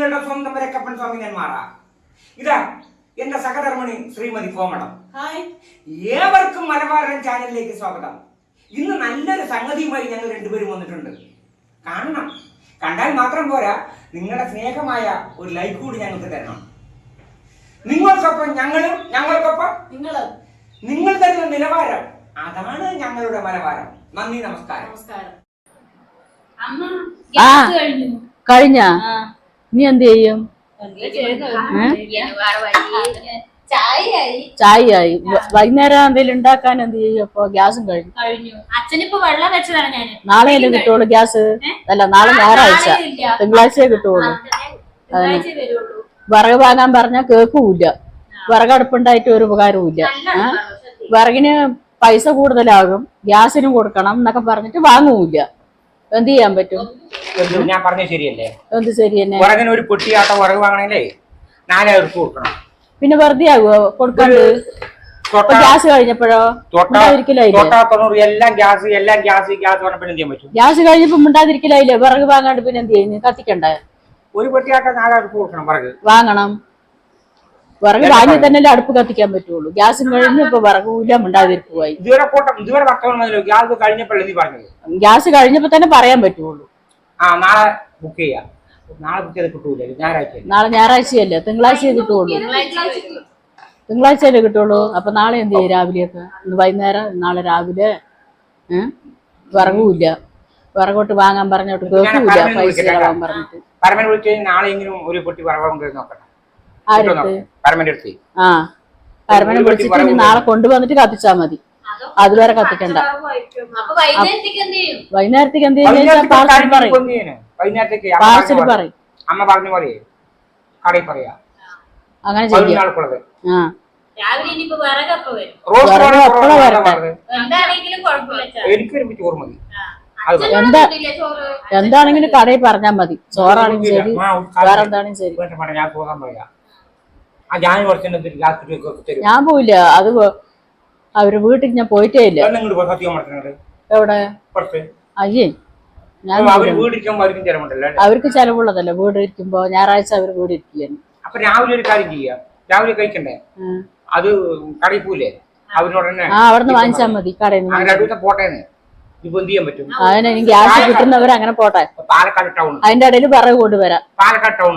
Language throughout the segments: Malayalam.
നിങ്ങളുടെ സ്വന്തം വരക്കപ്പൻ സ്വാമി നെന്മാറ ഇതാ എന്റെ സഹധർമ്മിണി ശ്രീമതി കോമളം. ഹായ്. ഏവർക്കും മലബാരൻ ചാനലിലേക്ക് സ്വാഗതം. ഇന്ന് നല്ലൊരു സംഗതിയുമായി ഞങ്ങൾ രണ്ടുപേരും വന്നിട്ടുണ്ട്. കാണണം. കണ്ടാൽ മാത്രം പോരാ നിങ്ങളുടെ സ്നേഹമായ ഒരു ലൈക്ക് കൂടി ഞങ്ങൾക്ക് തരണം. നിങ്ങൾക്കൊപ്പം ഞങ്ങളും ഞങ്ങൾക്കൊപ്പം നിങ്ങൾ നിങ്ങൾ തരുന്ന നിലവാരം. അതാണ് ഞങ്ങളുടെ മലബാരം. നന്ദി നമസ്കാരം. നമസ്കാരം. കഴിഞ്ഞു. നീ എന്ത് ചെയ്യും? ചായയായി. വൈകുന്നേരം എന്തെങ്കിലും ഉണ്ടാക്കാൻ എന്ത് ചെയ്യും? അപ്പൊ ഗ്യാസും കഴിഞ്ഞു. നാളെ അല്ലേ കിട്ടുള്ളൂ ഗ്യാസ്? അല്ല നാളെ ഞായറാഴ്ച. തിങ്കളാഴ്ചയെ കിട്ടുള്ളൂ. വിറക് വാങ്ങാൻ പറഞ്ഞാൽ കേൾക്കൂല വിറകടുപ്പുണ്ടായിട്ട് ഒരു ഉപകാരവും ഇല്ല. നല്ല ആ? വിറകിന് പൈസ കൂടുതലാകും. ഗ്യാസിനും കൊടുക്കണം എന്നൊക്കെ പറഞ്ഞിട്ട് വാങ്ങൂല എന്ത് ചെയ്യാൻ പറ്റും? ഞാൻ പറഞ്ഞ ശരിയല്ലേ? എന്ത് ശരി തന്നെ? ഉറകിന് ഒരു പൊട്ടിയാട്ട വാങ്ങണേലേ നാലായിരം ഉറുപ്പ് കൊടുക്കണം. പിന്നെ വെറുതെ ആകുമോ കൊടുക്കാണ്ട്? ഇപ്പൊ ഗ്യാസ് കഴിഞ്ഞപ്പോഴോ? തൊട്ടാ തൊണ്ണൂറ് എല്ലാം ഗ്യാസ് എല്ലാം ഗ്യാസ് ഗ്യാസ് പറഞ്ഞപ്പോൾ എന്ത് ചെയ്യാൻ പറ്റും? ഗ്യാസ് കഴിഞ്ഞപ്പോ മിണ്ടാതിരിക്കലായില്ലേ? വിറക് വാങ്ങാണ്ട് പിന്നെ എന്ത് ചെയ്യുന്നു കത്തിക്കണ്ടേ? ഒരു പൊട്ടിയാട്ട നാലായിരം ഉറുപ്പ് കൊടുക്കണം പറക് വാങ്ങണം. വിറക് വാങ്ങി തന്നെ അടുപ്പ് കത്തിക്കാൻ പറ്റുള്ളൂ. ഗ്യാസും കഴിഞ്ഞ് ഇപ്പൊ വിറകൂല മിണ്ടാതിരിക്കുവായി ഇതുവരെ കൂട്ടം ഇതുവരെ വർത്തമാനം വന്നല്ലോ. ഗ്യാസ് കഴിഞ്ഞപ്പോഴല്ലേ നീ പറഞ്ഞത്? ഗ്യാസ് കഴിഞ്ഞപ്പോ തന്നെ പറയാൻ പറ്റുള്ളൂ. ആ നാളെ ബുക്ക് ചെയ്യാം. നാളെ ബുക്ക് ചെയ്ത് കിട്ടൂല? ഞായറാഴ്ച നാളെ ഞായറാഴ്ചയല്ലേ? തിങ്കളാഴ്ചയെ കിട്ടുള്ളൂ. തിങ്കളാഴ്ചയല്ലേ കിട്ടുള്ളൂ? അപ്പൊ നാളെ എന്ത് ചെയ്യും രാവിലെയൊക്കെ? ഇന്ന് വൈകുന്നേരം നാളെ രാവിലെ ഏഹ് വിറകുമില്ല വിറകോട്ട് വാങ്ങാൻ പറഞ്ഞോട്ട് കേൾക്കൂല പൈസ. ചെലവാൻ പറഞ്ഞിട്ട്. പരമൻ വിളിച്ച് നാളെ എങ്കിലും ഒരു പൊട്ടി കൊണ്ടുവന്ന് നോക്കട്ടെ. അടുത്ത് ആ. പരമനെ വിളിച്ചിട്ട് നാളെ കൊണ്ടുവന്നിട്ട് കത്തിച്ചാ മതി. അതുവരെ കത്തിക്കണ്ട. വൈകുന്നേരത്തേക്ക് എന്ത് ചെയ്യും? വൈകുന്നേരത്തേക്ക് പാർസൽ പറയും. അമ്മ പറഞ്ഞ പോലെ- പറയും. അമ്മ പറഞ്ഞു പോലെ. കടയിൽ പറയാ. അങ്ങനെ ചെയ്യാം. ആ. മതി. എന്താ- എന്താണെങ്കിലും കടയിൽ പറഞ്ഞാൽ മതി. ചോറാണെങ്കിലും ശരി വേറെ എന്താണെങ്കിലും ഞാൻ പോകാൻ പറയാം ഞാൻ പോയില്ല അത് അവർ വീട്ടിൽ ഞാൻ പോയിട്ടേ ഇല്ല. എവിടെ? അയ്യേ ഞാൻ അവർക്കും ചെലവുള്ളതല്ലേ വീട് ഇരിക്കുമ്പോ ഞായറാഴ്ച അവർ വീട് ഇരിക്കില്ല അപ്പൊ രാവിലെ ഒരു കാര്യം ചെയ്യാം. രാവിലെ കഴിക്കണ്ടേ? അത് കടയിൽ പോയില്ലേ അവരോട് തന്നെ ആ അവിടുന്ന് വാങ്ങിച്ചാൽ മതി കടയിൽ നിന്ന് പോട്ടേന്ന്. ഇപ്പൊ എന്ത് ചെയ്യാൻ പറ്റും? അതിന് ഗ്യാസ് കിട്ടുന്നവർ അങ്ങനെ പോട്ടെ. പാലക്കാട് ടൗൺ അതിന്റെ ഇടയിൽ പറവ് കൊണ്ടുവരാം. Palakkad town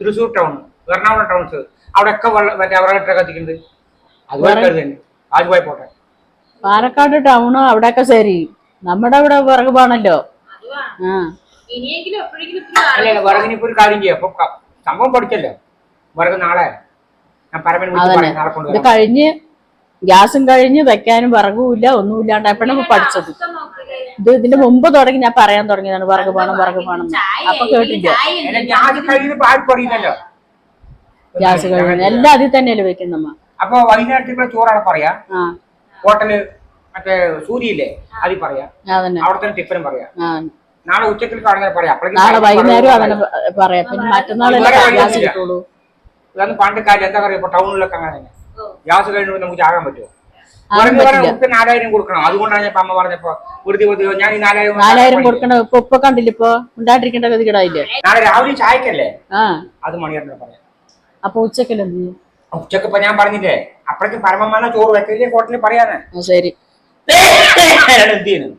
Thrissur town Ernakulam towns. അവിടെ ഒക്കെ മറ്റേ അവരുടെ കത്തിക്കുന്നത്. അതുപോലെ തന്നെ. പോയി പോട്ടെ. പാലക്കാട് ടൗണ് അവിടെയൊക്കെ ശരി. നമ്മുടെ ഇവിടെ വിറക് പോണല്ലോ. അതുവാ. ആ. ഇനിയെങ്കിലും എപ്പോഴെങ്കിലും ഇത്തിരി അല്ല അല്ല ഇപ്പൊ ഒരു കാര്യം ചെയ്യാം. അപ്പൊ സംഭവം പഠിച്ചല്ലോ. വിറക് നാളെ ഞാൻ പരമൻ വിളിച്ച് അതന്നെ. പറയാം നാളെ ഇത് കൊണ്ടുവരാം കഴിഞ്ഞ് ഗ്യാസും കഴിഞ്ഞ് വെക്കാനും വിറകും ഇല്ല ഒന്നും ഇല്ലാണ്ടായപ്പോഴാണ് എപ്പോഴും പഠിച്ചത്? ഇത് ഇതിന്റെ മുമ്പ് തുടങ്ങി ഞാൻ പറയാൻ തുടങ്ങിയതാണ് വിറക് പോണം വിറക് പോണം. എന്ന്. അപ്പൊ കേട്ടില്ല? അല്ല ആർക്കും അറിയില്ലല്ലോ. ഗ്യാസ് കഴിഞ്ഞ് എല്ലാം അതിൽ തന്നെയല്ലേ വെക്കുന്നമ്മ. അപ്പൊ വൈകുന്നേരത്തേക്കുള്ള ചോറാണ് പറയാ. ആ. ഹോട്ടൽ മറ്റേ സൂര്യയില്ലേ അതിൽ പറയാ. അവിടത്തെ അവിടെ തന്നെ ടിഫനും പറയാം. ആ. നാളെ ഉച്ചത്തിൽ കാണുന്ന പറയാം. നാളെ വൈകുന്നേരം പറയാം. അങ്ങനെ പറയാം. പിന്നെ മറ്റന്നാളെ ഇതൊന്നും പണ്ട് കാര്യം എന്താ പറയാ? ഇപ്പൊ ടൗണിലൊക്കെ അങ്ങനെ തന്നെ. ഗ്യാസ് കഴിഞ്ഞു നമുക്ക് ആകാൻ പറ്റുമോ നാലായിരം കൊടുക്കണം. അതുകൊണ്ടാണ് ഞാൻ ഇപ്പൊ അമ്മ പറഞ്ഞപ്പോ വെറുതെ വെറുതെ ഞാൻ ഈ നാലായിരം നാലായിരം കൊടുക്കണം. ഇപ്പൊ ഇപ്പൊ കണ്ടില്ല ഇപ്പൊ? ഉണ്ടായിട്ടിരിക്കേണ്ട ഗതികേടായില്ലേ? നാളെ രാവിലെ ചായക്കല്ലേ? ആ. അത് മണിയറിനെ പറയാം. അപ്പൊ ഉച്ചക്കൽ എന്ത് ചെയ്യും? ഉച്ചയ്ക്ക് ഇപ്പൊ ഞാൻ പറഞ്ഞില്ലേ? അപ്പഴേക്ക് പരമമാന ചോറ് വെക്കില്ലേ ഹോട്ടലിൽ പറയാനാ. ശരി. എന്ത് ചെയ്യുന്നു?